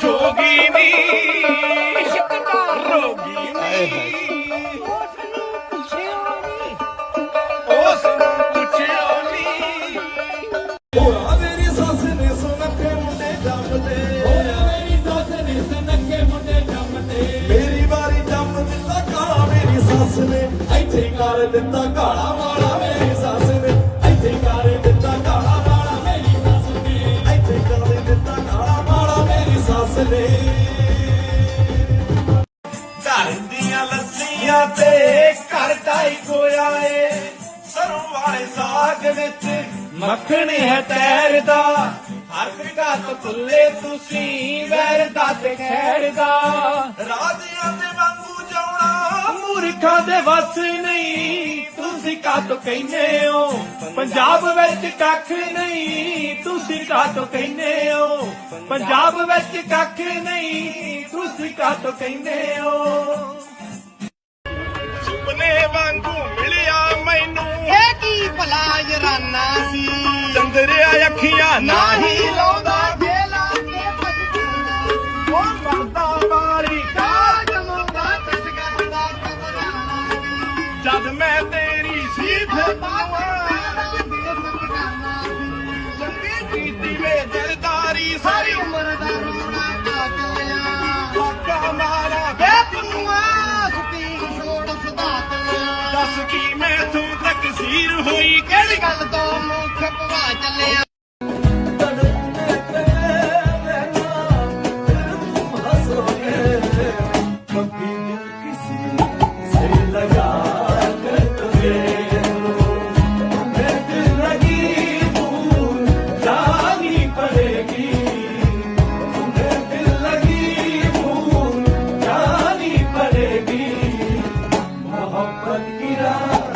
ਜੋਗੀ ਨੀ ਰੋਗੀ ਨੀ। ਸੱਸ ਨੇ ਇੱਥੇ ਕਰ ਦਿੱਤਾ ਕਾਲਾ ਵਾਲਾ ਮੇਰੀ ਸੱਸ ਨੇ ਇੱਥੇ ਕਰ ਦਿੱਤਾ ਕਾਲਾ ਵਾਲਾ ਮੇਰੀ ਸੱਸ ਨੇ ਇੱਥੇ ਕਰ ਦਿੱਤਾ ਕਾਲਾ ਵਾਲਾ ਮੇਰੀ ਸੱਸ ਨੇ ਘਰ ਦੀਆਂ ਲੱਸੀਆਂ ਤੇ ਘਰ ਦਾ ਹੀ ਖੋਇਆ ਏ। ਸਰੋਂ ਵਾਲੇ ਸਾਗ ਵਿੱਚ ਮੱਖਣ ਹੈ ਤੈਰਦਾ। ਹਰ ਫਿਕਾ ਤੋਂ ਤੁੱਲੇ ਤੁਸੀਂ ਵੈਰ ਦਾ ਤੇ ਖੈਰ ਦਾ ਰਾਜਿਆਂ ਦੇ ਵਾਂਗੂ ਮੂਰਖਾਂ ਦੇ ਵਸ ਨਹੀਂ। ਤੁਸੀਂ ਕਾਤੋਂ ਕਹਿੰਦੇ ਹੋ। ਪੰਜਾਬ ਵਿੱਚ ਕੱਖ ਨਹੀਂ। ਤੁਸੀਂ ਕਾਤੋਂ ਕਹਿੰਦੇ ਹੋ। ਪੰਜਾਬ ਵਿੱਚ ਕੱਖ ਨਹੀਂ। ਤੁਸੀਂ ਕਾਤੋਂ ਕਹਿੰਦੇ ਹੋ। ਸੁਪਨੇ ਵਾਂਗੂ ਮਿਲਿਆ ਮੈਨੂੰ। ਇਹ ਕੀ ਭਲਾ ਯਰਾਨਾ ਸੀ। ਚੰਦਰਿਆ ਅੱਖੀਆਂ ਨਾਹੀ ਜਦ ਮੈਂ ਤੇਰੀ ਸੀ ਬਾਬਾ ਚੰਗੀ ਕੀਤੀ ਵੇ ਦਿਲਦਾਰੀ, ਸਾਰੀ ਉਮਰ ਦਾ ਰੋਣਾ ਪਾ ਚੱਲਿਆ ਮਾਰਾ ਵੇ ਤੂੰ ਆ ਸੁਤੀ ਛੋੜ ਸਦਾ ਦੱਸ ਕੀ ਮੈਂ ਤੂੰ ਤਕਸੀਰ ਹੋਈ, ਕਿਹੜੀ ਗੱਲ ਤੋਂ ਮੁੱਖ ਪਵਾ ਚੱਲਿਆ? Hallelujah.